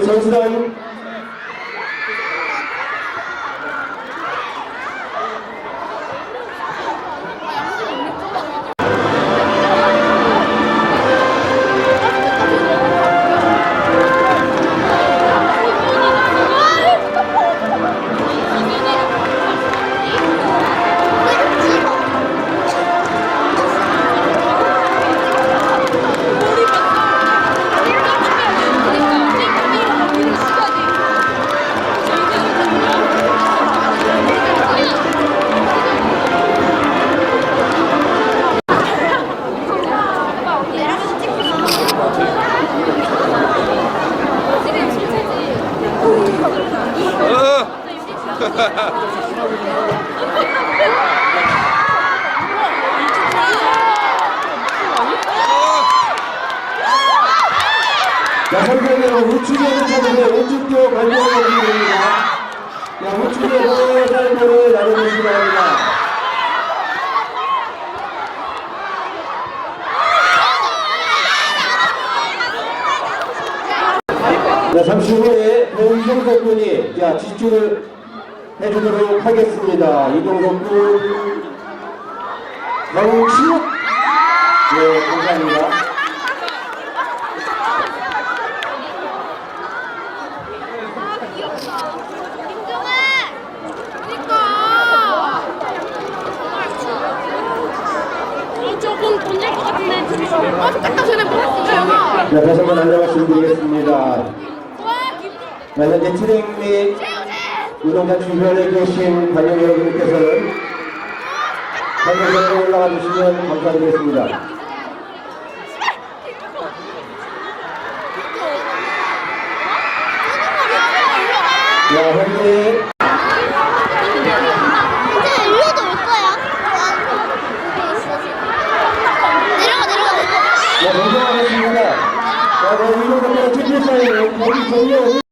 Sozusagen. 자, 선생님, 우측에는 차는데 왼쪽도 관계하고 됩니다. 자, 우측에서 사인볼을 나눠주시기 바랍니다. 자, 잠시 후에 배우이동석 군이 자, 지출을 해주도록 하겠습니다. 이동석 군, 정치욱, 네, 감사합니다. 아. 자, 다시 한번 안녕 말씀드리겠습니다. 자, 현재 트랙 및 운동장 주변에 계신 관련 여러분께서는 관련자로 올라가 주시면 감사드리겠습니다. 자, 현재 이제 일로도 올 거야. 내려가 내려가. 자, 정정하겠습니다. 자, 네, 운동장에 준비 사이에 거기 정리하고